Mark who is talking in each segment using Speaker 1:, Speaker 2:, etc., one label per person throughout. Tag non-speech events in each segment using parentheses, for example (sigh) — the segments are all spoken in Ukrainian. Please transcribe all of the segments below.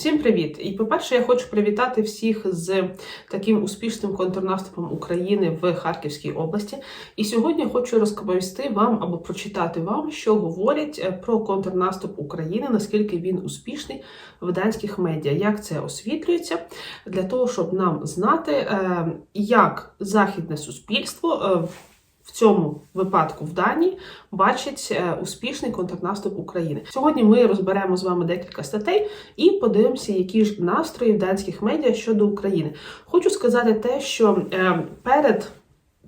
Speaker 1: Всім привіт! І по-перше, я хочу привітати всіх з таким успішним контрнаступом України в Харківській області. І сьогодні хочу розповісти вам або прочитати вам, що говорять е, про контрнаступ України, наскільки він успішний в данських медіа, як це освітлюється, для того, щоб нам знати, е, як західне суспільство. В цьому випадку в Данії бачить е, успішний контрнаступ України. Сьогодні ми розберемо з вами декілька статей і подивимося, які ж настрої в данських медіа щодо України. Хочу сказати те, що е, перед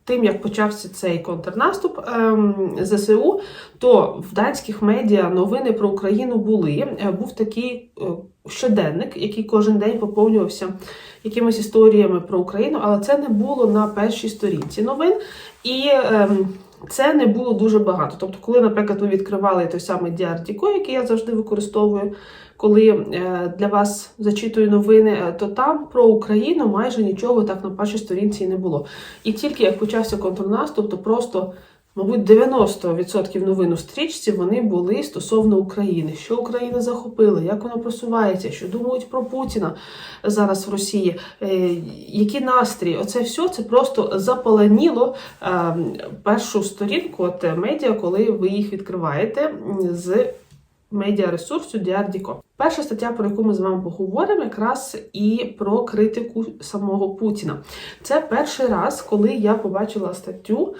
Speaker 1: тим як почався цей контрнаступ ем, ЗСУ, то в данських медіа новини про Україну були. Е, Був такий е, щоденник, який кожен день поповнювався якимись історіями про Україну, але це не було на першій сторінці новин. І ем, це не було дуже багато. Тобто, коли, наприклад, ви відкривали той самий Діартіко, який я завжди використовую, коли е, для вас зачитую новини, е, то там про Україну майже нічого так на першій сторінці не було. І тільки як почався контрнаступ, то просто, мабуть, 90% новин у стрічці вони були стосовно України, що Україна захопила, як вона просувається, що думають про Путіна зараз в Росії, е, які настрій. Оце все це просто запаленіло е, першу сторінку от е, медіа, коли ви їх відкриваєте з медіаресурсу DRDCO. Перша стаття, про яку ми з вами поговоримо, якраз і про критику самого Путіна. Це перший раз, коли я побачила статтю.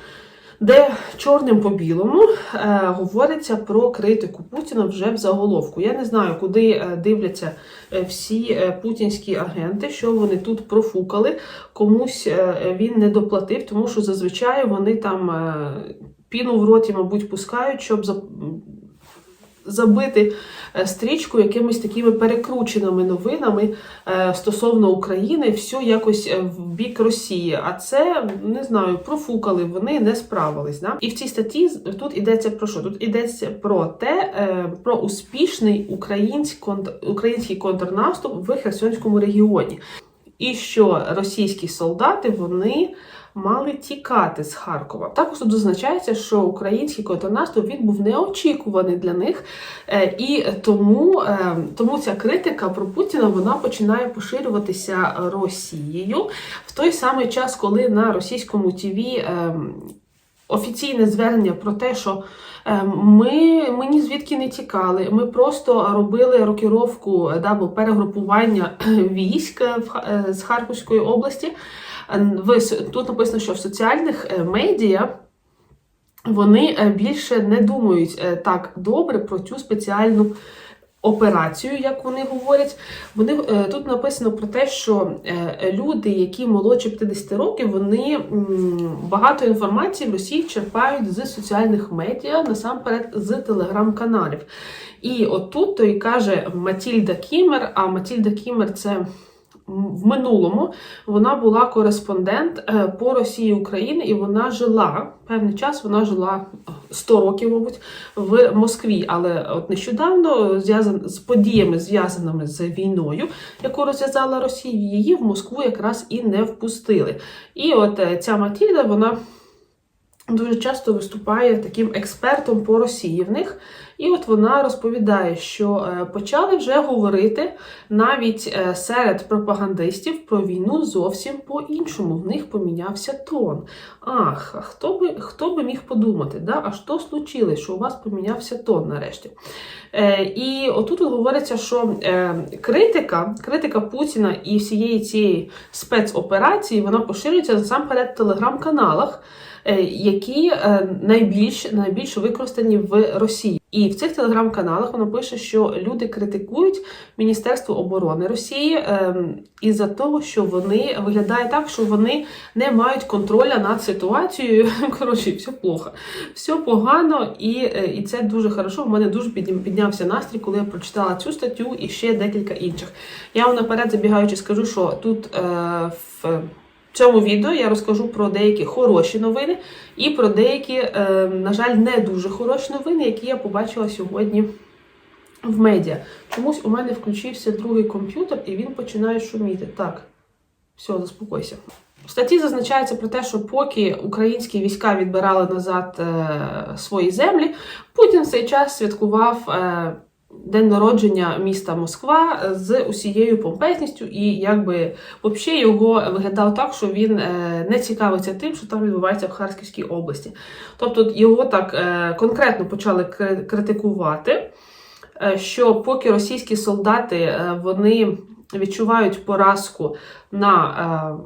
Speaker 1: Де чорним по білому е, говориться про критику Путіна вже в заголовку. Я не знаю, куди е, дивляться е, всі путінські агенти, що вони тут профукали, комусь він не доплатив, тому що зазвичай вони там піну в роті, мабуть, пускають, щоб за- забити е, стрічку якимись такими перекрученими новинами е, стосовно України, все якось е, в бік Росії. А це не знаю, профукали, вони не справились. Да? І в цій статті тут йдеться про що? Тут йдеться про те, про успішний український контрнаступ в Херсонському регіоні. І що російські солдати вони мали тікати з Харкова. Також тут зазначається, що український контрнаступ він був неочікуваний для них, е, і тому, е, тому ця критика про Путіна вона починає поширюватися Росією в той самий час, коли на російському ТІВІ офіційне звернення про те, що е, ми, ми ні звідки не тікали, ми просто робили рокіровку е, да, або перегрупування (clears throat) військ е, е, з Харківської області. Тут написано, що в соціальних е, медіа вони е, більше не думають е, так добре про цю спеціальну операцію, як вони говорять. Вони тут написано про те, що люди, які молодші 50 років, вони багато інформації в Росії черпають з соціальних медіа, насамперед з телеграм-каналів. І отут то і каже Матільда Кімер, а Матільда Кімер це. В минулому вона була кореспондент е, по Росії України, і вона жила певний час. Вона жила е, 100 років, мабуть, в Москві. Але от нещодавно зв'язан з подіями, зв'язаними з війною, яку розв'язала Росія, її в Москву якраз і не впустили. І от е, ця Матільда, вона дуже часто виступає таким експертом по Росії в них. І от вона розповідає, що е, почали вже говорити навіть е, серед пропагандистів про війну зовсім по-іншому. В них помінявся тон. Ах, хто би, хто би міг подумати, да? а що случилось, що у вас помінявся тон нарешті? Е, і отут говориться, що е, критика, критика Путіна і всієї цієї спецоперації вона поширюється насамперед в телеграм-каналах, які е, найбільш, найбільш використані в Росії. І в цих телеграм-каналах воно пише, що люди критикують Міністерство оборони Росії е, із-за того, що вони виглядає так, що вони не мають контроля над ситуацією. (laughs) Коротше, все плохо, все погано, і, е, і це дуже хорошо. У мене дуже піднявся настрій, коли я прочитала цю статтю і ще декілька інших. Я вам наперед забігаючи скажу, що тут е, в в цьому відео я розкажу про деякі хороші новини і про деякі, е, на жаль, не дуже хороші новини, які я побачила сьогодні в медіа. Чомусь у мене включився другий комп'ютер і він починає шуміти. Так, все, заспокойся. В статті зазначається про те, що поки українські війська відбирали назад е, свої землі, Путін в цей час святкував. День народження міста Москва з усією помпезністю, і якби взагалі його виглядав так, що він е, не цікавиться тим, що там відбувається в Харківській області. Тобто його так е, конкретно почали критикувати, е, що поки російські солдати вони відчувають поразку на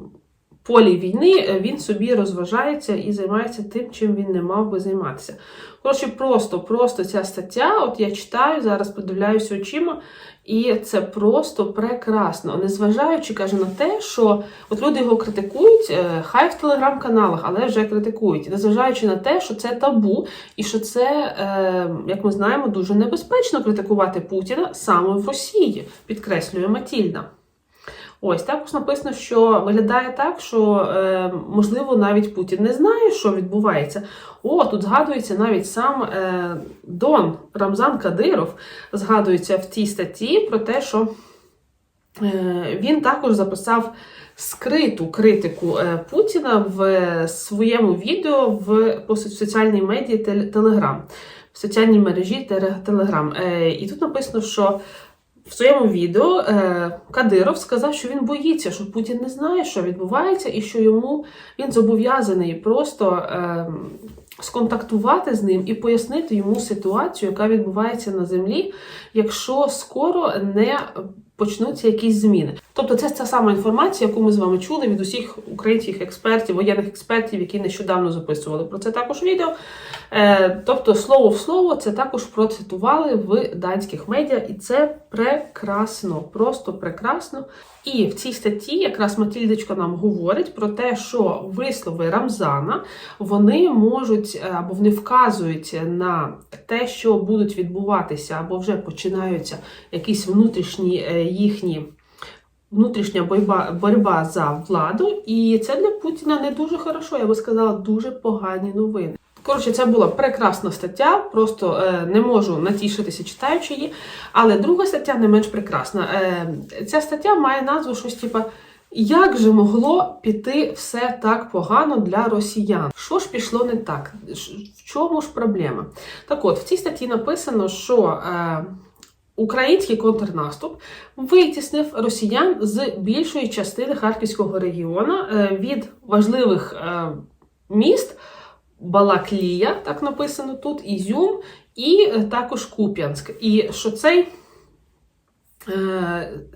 Speaker 1: полі війни, е, він собі розважається і займається тим, чим він не мав би займатися. Коротше, просто, просто ця стаття, от я читаю, зараз подивляюся очима, і це просто прекрасно. Незважаючи, каже, на те, що от люди його критикують, е, хай в телеграм-каналах, але вже критикують, незважаючи на те, що це табу, і що це, е, як ми знаємо, дуже небезпечно критикувати Путіна саме в Росії, підкреслює Матільда. Ось також написано, що виглядає так, що е, можливо навіть Путін не знає, що відбувається. О, тут згадується навіть сам е, Дон Рамзан Кадиров, згадується в тій статті про те, що е, він також записав скриту критику Путіна в своєму відео в по соціальній медії Телеграм, в соціальній мережі Телеграм. І тут написано, що в своєму відео е, Кадиров сказав, що він боїться, що Путін не знає, що відбувається, і що йому він зобов'язаний просто е, сконтактувати з ним і пояснити йому ситуацію, яка відбувається на землі, якщо скоро не почнуться якісь зміни. Тобто, це та сама інформація, яку ми з вами чули від усіх українських експертів, воєнних експертів, які нещодавно записували про це також відео. Е, тобто, слово в слово, це також процитували в данських медіа, і це прекрасно, просто прекрасно. І в цій статті якраз Матільдочка нам говорить про те, що вислови Рамзана вони можуть е, або вони вказують на те, що будуть відбуватися, або вже починаються якісь внутрішні е, їхні. Внутрішня боротьба, боротьба за владу, і це для Путіна не дуже хорошо, я би сказала, дуже погані новини. Коротше, це була прекрасна стаття, просто е, не можу натішитися, читаючи її. Але друга стаття не менш прекрасна. Е, ця стаття має назву щось типу як же могло піти все так погано для росіян? Що ж пішло не так? В чому ж проблема? Так от, в цій статті написано, що. Е, Український контрнаступ витіснив росіян з більшої частини Харківського регіону е, від важливих е, міст Балаклія, так написано тут, Ізюм, і е, також Куп'янськ. І що цей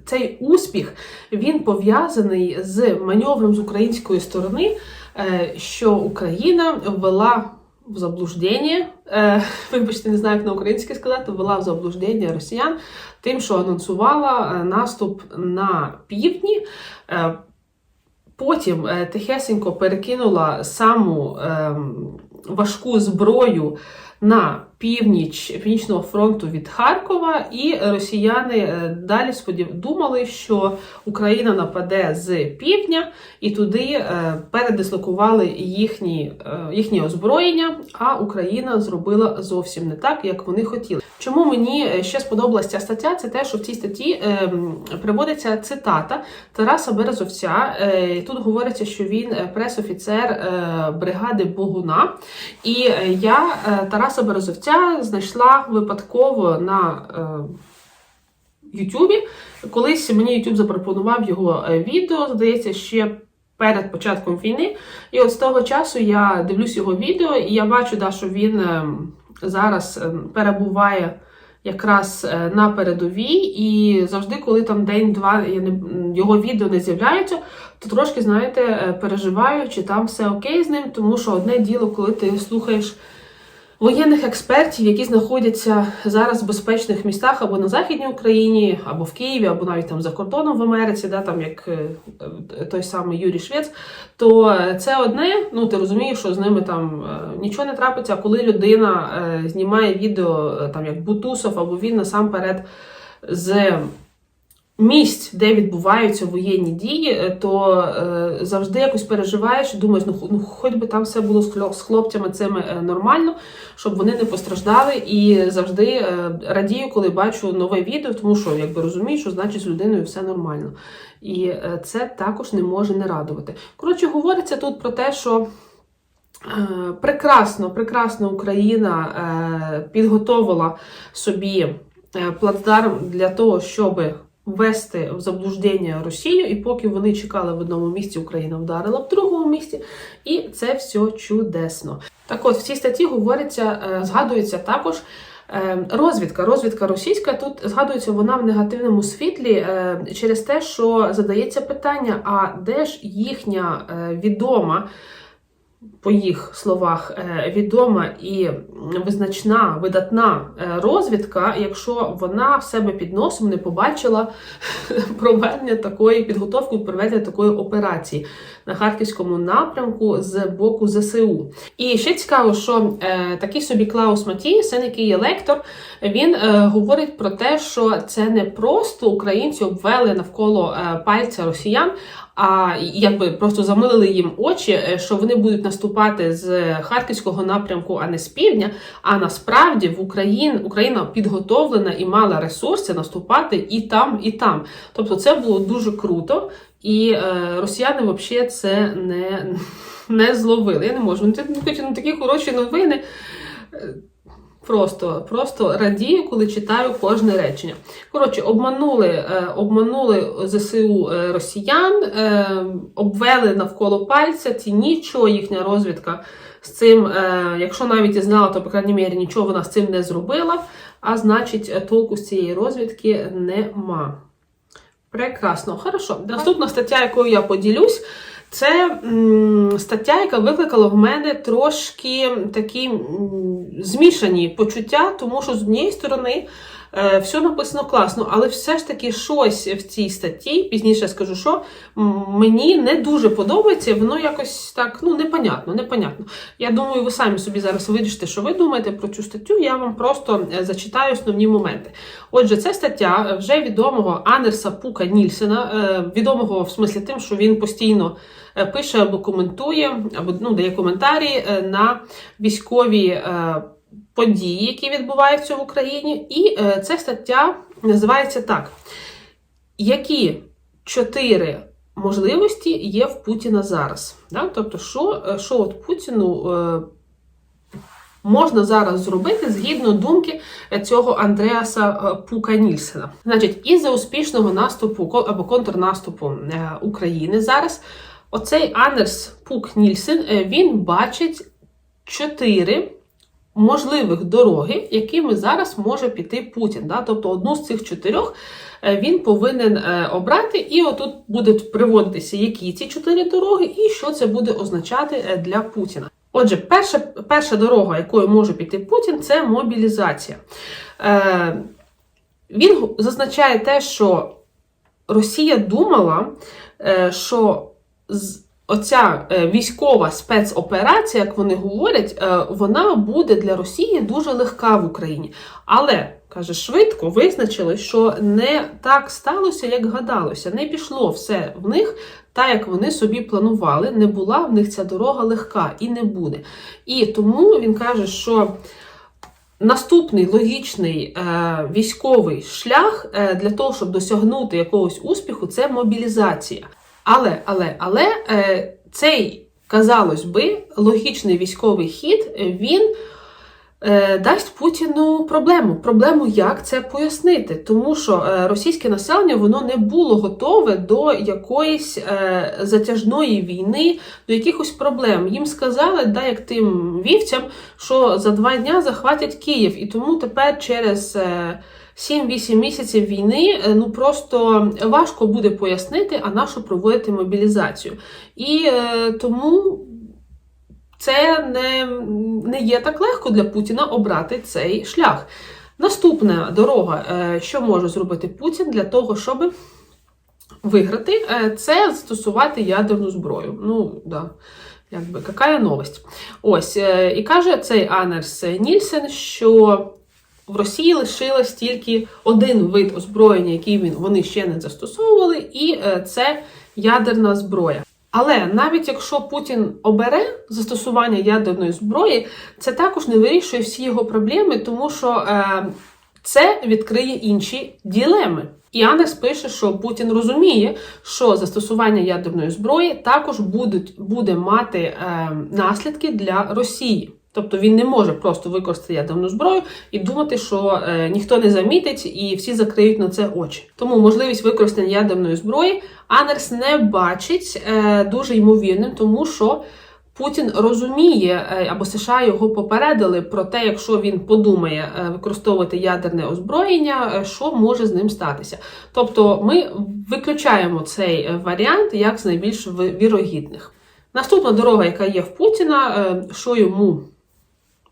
Speaker 1: цей успіх він пов'язаний з маневром з української сторони, що Україна ввела в заблуждення, (laughs) вибачте, не знаю, як на українське сказати, ввела в заблуждення росіян, тим, що анонсувала наступ на півдні. Потім тихесенько перекинула саму важку зброю на північ північного фронту від Харкова, і росіяни далі сподів... думали, що Україна нападе з півдня і туди передислокували їхні, їхні озброєння, а Україна зробила зовсім не так, як вони хотіли. Чому мені ще сподобалася ця стаття? Це те, що в цій статті е, приводиться цитата Тараса Березовця. Е, тут говориться, що він пресофіцер е, бригади Богуна. І я е, Тараса Березовця знайшла випадково на е, Ютубі. Колись мені Ютуб запропонував його відео, здається, ще. Перед початком війни, і от з того часу я дивлюсь його відео, і я бачу, да, що він зараз перебуває якраз на передовій, і завжди, коли там день-два його відео не з'являється, то трошки, знаєте, переживаю, чи там все окей з ним, тому що одне діло, коли ти слухаєш воєнних експертів, які знаходяться зараз в безпечних містах або на Західній Україні, або в Києві, або навіть там за кордоном в Америці, да, там як той самий Юрій Швець, то це одне, ну ти розумієш, що з ними там нічого не трапиться, коли людина знімає відео, там як Бутусов, або він насамперед з місць, де відбуваються воєнні дії, то е, завжди якось переживаєш думаєш, ну, ну хоч би там все було з хлопцями цими е, нормально, щоб вони не постраждали. І завжди е, радію, коли бачу нове відео, тому що якби розумію, що значить з людиною все нормально. І е, це також не може не радувати. Коротше, говориться тут про те, що. Прекрасно, прекрасно Україна підготовила собі е, плацдарм для того, щоб ввести в заблуждення Росію, і поки вони чекали в одному місці, Україна вдарила в другому місці, і це все чудесно. Так от в цій статті говориться, е, згадується також. е, Розвідка, розвідка російська тут згадується вона в негативному світлі е, через те, що задається питання: а де ж їхня відома, по їх словах, е, відома і визначна, видатна е, розвідка, якщо вона в себе під носом не побачила (laughs) проведення такої підготовки проведення такої операції на харківському напрямку з боку ЗСУ. І ще цікаво, що е, такий собі Клаус Матій, син, який є лектор, він говорить про те, що це не просто українці обвели навколо пальця росіян. А якби просто замилили їм очі, що вони будуть наступати з харківського напрямку, а не з півдня. А насправді в Україні Україна підготовлена і мала ресурси наступати і там, і там. Тобто це було дуже круто, і е, росіяни взагалі це не, не зловили. Я не можу. Ну, це ну, такі хороші новини. Просто, просто радію, коли читаю кожне речення. Коротше, обманули, е, обманули ЗСУ е, росіян, е, обвели навколо пальця, ті нічого, їхня розвідка з цим, якщо навіть і знала, то, по крайній мірі, нічого вона з цим не зробила, а значить, толку з цієї розвідки нема. Прекрасно, хорошо. Наступна стаття, якою я поділюсь, це стаття, яка викликала в мене трошки такі змішані почуття, тому що з однієї сторони е, все написано класно, але все ж таки щось в цій статті, пізніше скажу, що мені не дуже подобається, воно якось так ну непонятно, непонятно. Я думаю, ви самі собі зараз вирішите, що ви думаєте про цю статтю. Я вам просто е, зачитаю основні моменти. Отже, це стаття вже відомого Анерса Пука Нільсена, е, відомого в смислі тим, що він постійно е, пише або коментує, або ну, дає коментарі е, на військові е, події, які відбуваються в Україні. І е, ця стаття називається так: Які чотири можливості є в Путіна зараз? Да? Тобто, що, е, що от Путіну. Е, Можна зараз зробити згідно думки цього Андреаса е, Пука Нільсена. Значить, із-за успішного наступу або контрнаступу е, України зараз оцей Анерс Пук Нільсен е, він бачить чотири можливих дороги, якими зараз може піти Путін. Да? Тобто одну з цих чотирьох е, він повинен е, обрати, і отут будуть приводитися, які ці чотири дороги, і що це буде означати для Путіна. Отже, перша, перша дорога, якою може піти Путін, це мобілізація. Е, він зазначає те, що Росія думала, е, що оця е, військова спецоперація, як вони говорять, е, вона буде для Росії дуже легка в Україні. Але каже, швидко визначили, що не так сталося, як гадалося. Не пішло все в них так, як вони собі планували. Не була в них ця дорога легка і не буде. І тому він каже, що. Наступний логічний е, військовий шлях е, для того, щоб досягнути якогось успіху, це мобілізація. Але, але, але е, цей, казалось би, логічний військовий хід е, він е, дасть Путіну проблему. Проблему, як це пояснити? Тому що російське населення воно не було готове до якоїсь затяжної війни, до якихось проблем. Їм сказали, да, як тим вівцям, що за два дня захватять Київ, і тому тепер через. Е, 7-8 місяців війни е, ну просто важко буде пояснити, а на що проводити мобілізацію. І е, тому це не, не є так легко для Путіна обрати цей шлях. Наступна дорога, е, що може зробити Путін для того, щоб виграти, е, це застосувати ядерну зброю. Ну, да. Якби, яка новость? Ось, і каже цей Анерс Нільсен, що в Росії лишилось тільки один вид озброєння, який він, вони ще не застосовували, і е, це ядерна зброя. Але навіть якщо Путін обере застосування ядерної зброї, це також не вирішує всі його проблеми, тому що е, це відкриє інші ділеми. І Анес пише, що Путін розуміє, що застосування ядерної зброї також будуть, буде мати е, наслідки для Росії. Тобто він не може просто використати ядерну зброю і думати, що е, ніхто не замітить і всі закриють на це очі. Тому можливість використання ядерної зброї Анерс не бачить е, дуже ймовірним, тому що Путін розуміє, е, або США його попередили про те, якщо він подумає е, використовувати ядерне озброєння, е, що може з ним статися. Тобто ми виключаємо цей е, варіант як з найбільш вірогідних. Наступна дорога, яка є в Путіна, е, що йому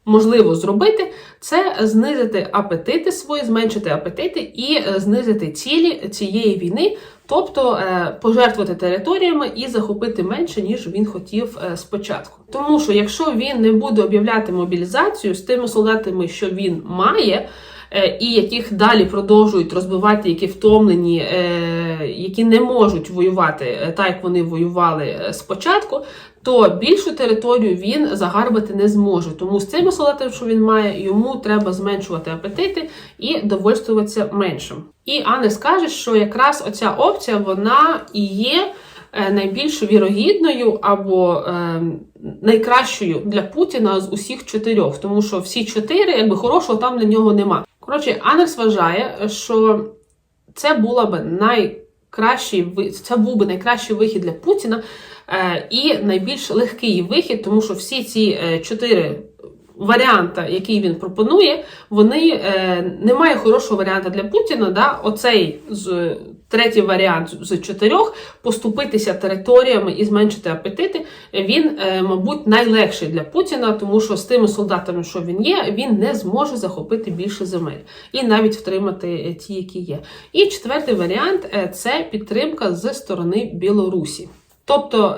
Speaker 1: можливо зробити, це знизити апетити свої, зменшити апетити і е, знизити цілі цієї війни, тобто е, пожертвувати територіями і захопити менше, ніж він хотів е, спочатку. Тому що якщо він не буде об'являти мобілізацію з тими солдатами, що він має. Е, І яких далі продовжують розбивати, які втомлені, е, які не можуть воювати е, так, як вони воювали спочатку, то більшу територію він загарбати не зможе. Тому з цими солдатами, що він має, йому треба зменшувати апетити і довольствуватися меншим. І Анне скаже, що якраз оця опція вона і є. Найбільш вірогідною або е, найкращою для Путіна з усіх чотирьох, тому що всі чотири, якби хорошого там для нього нема. Коротше, Анекс вважає, що це була б найкращий це був би найкращий вихід для Путіна е, і найбільш легкий вихід, тому що всі ці е, чотири Варіанта, які він пропонує, вони е, немає хорошого варіанта для Путіна. Да? Оцей з третій варіант з чотирьох поступитися територіями і зменшити апетити. Він, е, мабуть, найлегший для Путіна, тому що з тими солдатами, що він є, він не зможе захопити більше земель і навіть втримати е, ті, які є. І четвертий варіант е, це підтримка з сторони Білорусі. Тобто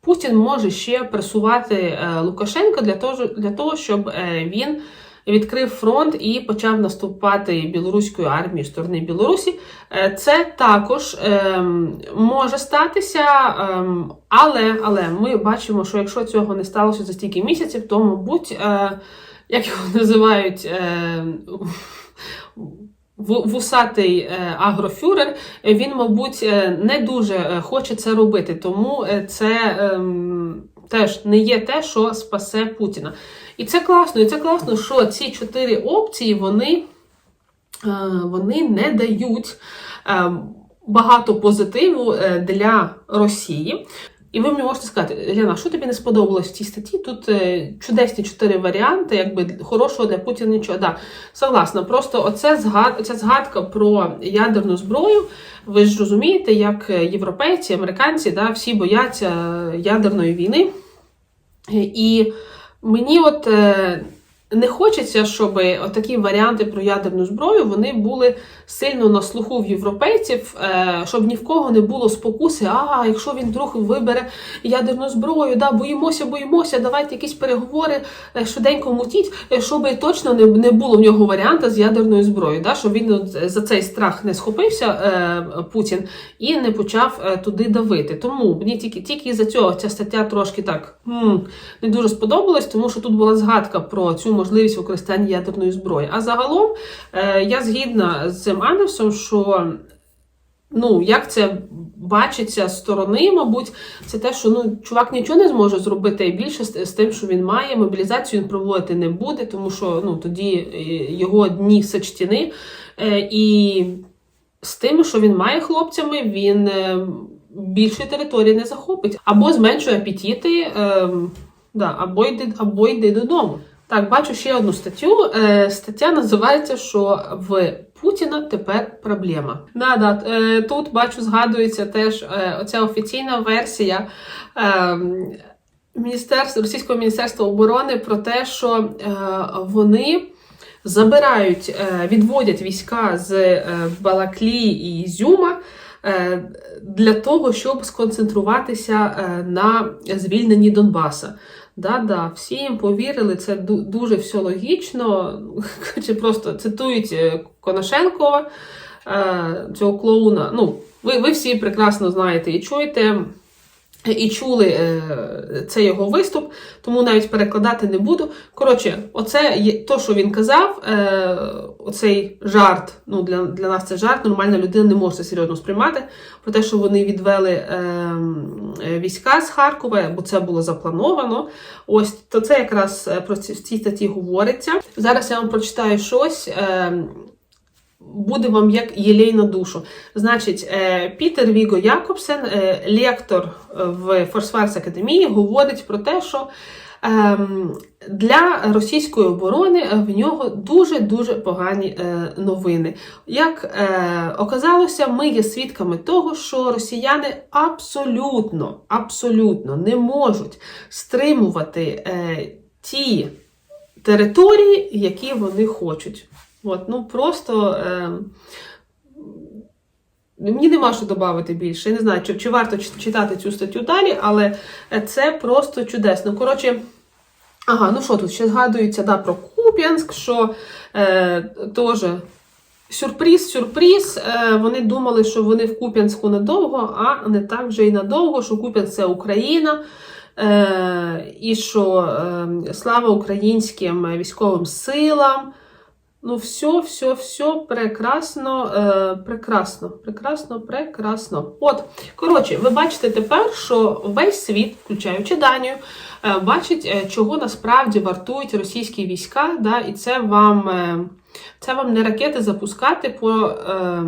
Speaker 1: Путін може ще пресувати Лукашенка для того, для того, щоб він відкрив фронт і почав наступати білоруською армією сторони Білорусі. Е, Це також ем, може статися, ем, але, але ми бачимо, що якщо цього не сталося за стільки місяців, то, мабуть, е, як його (laughs) називають. Е, Вусатий агрофюрер, він, мабуть, не дуже хоче це робити, тому це ем, теж не є те, що спасе Путіна. І це класно, і це класно, що ці чотири опції вони, е, вони не дають е, багато позитиву е, для Росії. І ви мені можете сказати, Ліна, що тобі не сподобалось в цій статті? Тут чудесні чотири варіанти, якби хорошого для Путіна нічого. Да, согласна. Просто оце згад, оця згадка про ядерну зброю. Ви ж розумієте, як європейці, американці, да, всі бояться ядерної війни. І мені от е, не хочеться, щоб такі варіанти про ядерну зброю вони були сильно на слуху в європейців, е, щоб ні в кого не було спокуси. А якщо він вдруг вибере ядерну зброю, да, боїмося, боїмося, давайте якісь переговори е, швиденько мутіть, е, щоб точно не, було в нього варіанта з ядерною зброєю, да, щоб він за цей страх не схопився Путін і не почав туди давити. Тому мені тільки тільки за цього ця стаття трошки так не дуже сподобалась, тому що тут була згадка про цю можливість використання ядерної зброї. А загалом е, я згідна з цим Андерсом, що ну, як це бачиться з сторони, мабуть, це те, що ну, чувак нічого не зможе зробити більше з, тим, що він має. Мобілізацію він проводити не буде, тому що ну, тоді е, його дні сочтіни. Е, і з тим, що він має хлопцями, він е, більшої території не захопить. Або зменшує апетити, е, да, або, йди, або йди додому. Так, бачу ще одну статтю. Е, стаття називається, що в Путіна тепер проблема. Да, да, е, тут бачу, згадується теж е, оця офіційна версія. Міністерства Російського міністерства оборони про те, що е, вони забирають, е, відводять війська з е, Балаклі і Ізюма е, для того, щоб сконцентруватися е, на звільненні Донбаса. Да-да, всі їм повірили, це дуже все логічно. (laughs) Чи просто цитують е, Коношенкова, е, цього клоуна. Ну, ви, ви всі прекрасно знаєте і чуєте. І чули е, цей його виступ, тому навіть перекладати не буду. Коротше, оце є то, що він казав, е, оцей жарт. Ну, для, для нас це жарт. Нормальна людина не може це серйозно сприймати. Про те, що вони відвели е, війська з Харкова, бо це було заплановано. Ось то це якраз про ці статті говориться. Зараз я вам прочитаю щось. Е, буде вам як єлей на душу. Значить, е, Пітер Віго Якобсен, е, лектор в Форсварс Академії, говорить про те, що ем, для російської оборони в нього дуже-дуже погані е, новини. Як е, оказалося, ми є свідками того, що росіяни абсолютно, абсолютно не можуть стримувати е, ті території, які вони хочуть. От, ну просто е, мені нема що додати більше. Я не знаю, чи, чи варто читати цю статтю далі, але це просто чудесно. Коротше, ага, ну що тут ще згадується да, про Куп'янськ, що е, теж. Сюрприз, сюрприз. Е, Вони думали, що вони в Куп'янську надовго, а не так вже й надовго, що Куп'янськ це Україна. Е, і що е, слава українським військовим силам. Ну, все, все, все прекрасно, е, прекрасно, прекрасно, прекрасно. От, коротше, ви бачите тепер, що весь світ, включаючи Данію, е, бачить, е, чого насправді вартують російські війська, да, і це вам. Е, це вам не ракети запускати по, е,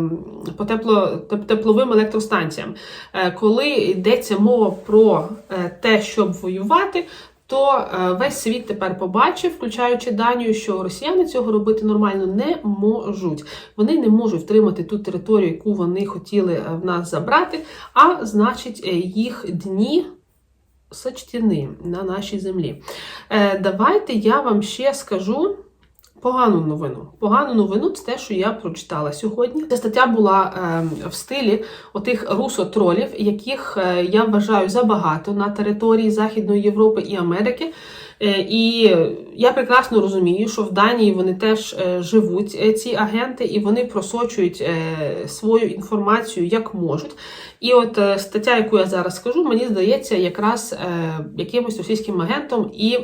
Speaker 1: по тепло, теп- тепловим електростанціям. Е, коли йдеться мова про е, те, щоб воювати, то е, весь світ тепер побачив, включаючи Данію, що росіяни цього робити нормально не можуть. Вони не можуть втримати ту територію, яку вони хотіли е, в нас забрати, а значить, е, їх дні. Сочтіни на нашій землі. Давайте я вам ще скажу погану новину. Погану новину це те, що я прочитала сьогодні. Ця стаття була е, в стилі отих русотролів, яких е, я вважаю забагато на території Західної Європи і Америки. Е, І я прекрасно розумію, що в Данії вони теж е, живуть ці агенти, і вони просочують свою інформацію як можуть. І от стаття, яку я зараз скажу, мені здається, якраз якимось російським агентом і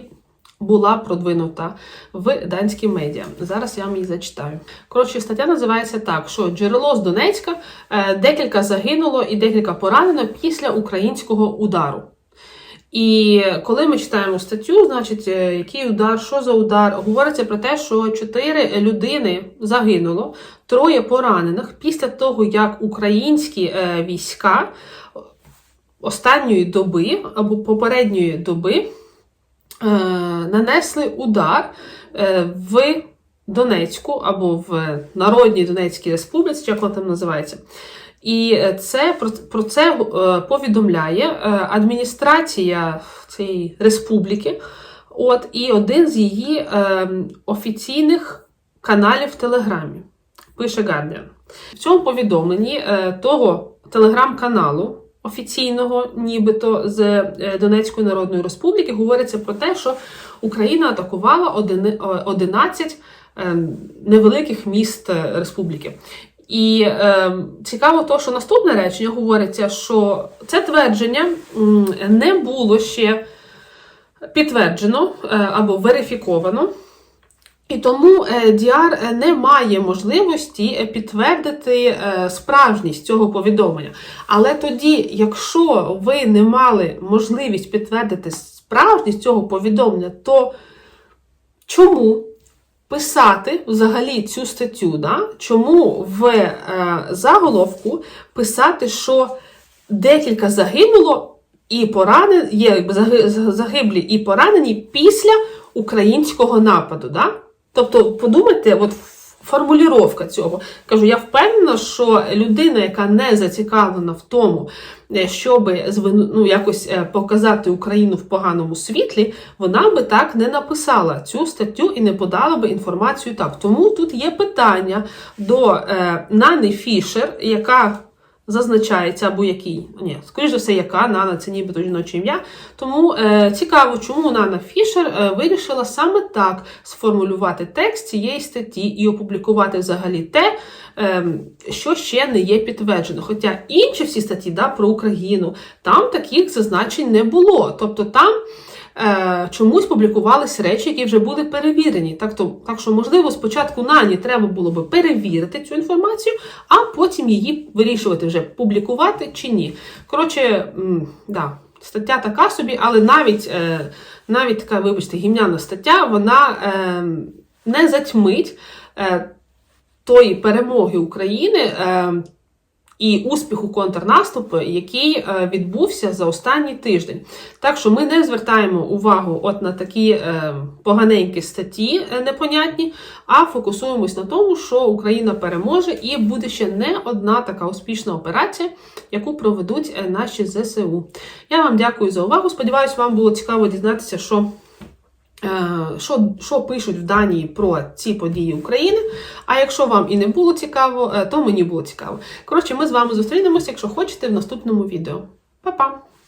Speaker 1: була продвинута в данські медіа. Зараз я вам її зачитаю. Коротше, стаття називається так: що джерело з Донецька е, декілька загинуло і декілька поранено після українського удару. І коли ми читаємо статтю, значить, е, який удар, що за удар, говориться про те, що чотири людини загинуло, троє поранених після того, як українські е, війська останньої доби або попередньої доби нанесли удар е, в Донецьку або в Народній Донецькій Республіці, як вона там називається. І е, це про, це е, повідомляє е, адміністрація цієї республіки. От і один з її е, офіційних каналів в Телеграмі. Пише Guardian. В цьому повідомленні е, того телеграм-каналу офіційного, нібито з е, Донецької Народної Республіки, говориться про те, що Україна атакувала е, 11 е, невеликих міст е, республіки. І е, цікаво, то, що наступне речення говориться, що це твердження не було ще підтверджено е, або верифіковано. І тому е, Діар е, не має можливості е, підтвердити е, справжність цього повідомлення. Але тоді, якщо ви не мали можливість підтвердити справжність цього повідомлення, то чому писати взагалі цю статтю? Да? Чому в е, заголовку писати, що декілька загинуло і поранені, є загиблі і поранені після українського нападу? Да? Тобто, подумайте, от формулювання цього. Кажу, я впевнена, що людина, яка не зацікавлена в тому, е, щоб ну, якось е, показати Україну в поганому світлі, вона би так не написала цю статтю і не подала би інформацію так. Тому тут є питання до е, Нани Фішер, яка зазначається або який. Ні, скоріш за все, яка Нана це нібито жіноче ім'я. Тому е, цікаво, чому Нана Фішер е, вирішила саме так сформулювати текст цієї статті і опублікувати взагалі те, е, що ще не є підтверджено. Хоча інші всі статті да, про Україну, там таких зазначень не було. Тобто там. Е, чомусь публікувалися речі, які вже були перевірені. Так, то, так що, можливо, спочатку Нані треба було би перевірити цю інформацію, а потім її вирішувати вже публікувати чи ні. Коротше, м, да, стаття така собі, але навіть, е, навіть така, вибачте, гімняна стаття, вона е, не затьмить е, тої перемоги України. Е, і успіху контрнаступу, який е, відбувся за останній тиждень. Так що ми не звертаємо увагу от на такі е, поганенькі статті е, непонятні, а фокусуємось на тому, що Україна переможе і буде ще не одна така успішна операція, яку проведуть наші ЗСУ. Я вам дякую за увагу. Сподіваюсь, вам було цікаво дізнатися, що. Е, Що, що пишуть в Данії про ці події України? А якщо вам і не було цікаво, е, то мені було цікаво. Коротше, ми з вами зустрінемося, якщо хочете, в наступному відео. Па-па!